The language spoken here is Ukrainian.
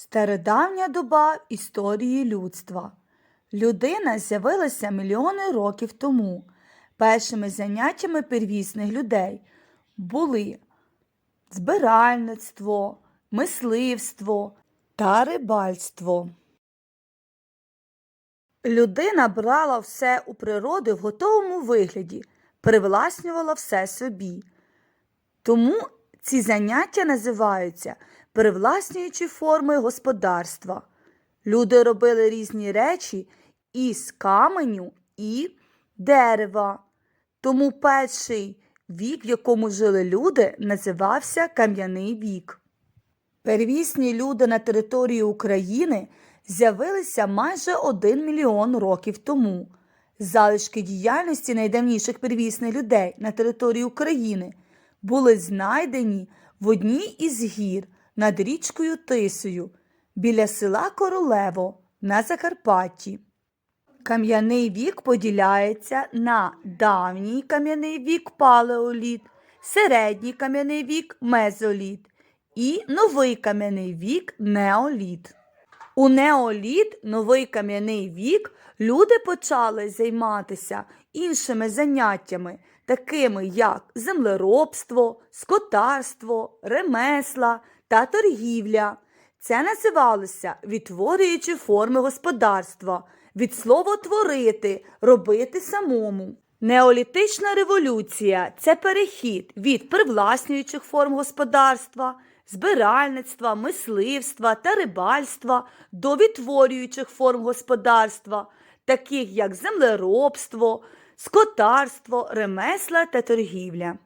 Стародавня доба в історії людства. Людина з'явилася мільйони років тому. Першими заняттями первісних людей були збиральництво, мисливство та рибальство. Людина брала все у природи в готовому вигляді, привласнювала все собі. Тому ці заняття називаються привласнюючі форми господарства. Люди робили різні речі із каменю і дерева. Тому перший вік, в якому жили люди, називався кам'яний вік. Первісні люди на території України з'явилися майже 1 мільйон років тому. Залишки діяльності найдавніших первісних людей на території України були знайдені в одній із гір над річкою Тисою біля села Королево на Закарпатті. Кам'яний вік поділяється на давній кам'яний вік палеоліт, середній кам'яний вік мезоліт і новий кам'яний вік неоліт. У неоліт, новий кам'яний вік, люди почали займатися іншими заняттями, такими як землеробство, скотарство, ремесла та торгівля. Це називалося відтворюючи форми господарства, від слова творити, робити самому. Неолітична революція це перехід від привласнюючих форм господарства, збиральництва, мисливства та рибальства до відтворюючих форм господарства, таких як землеробство, скотарство, ремесла та торгівля.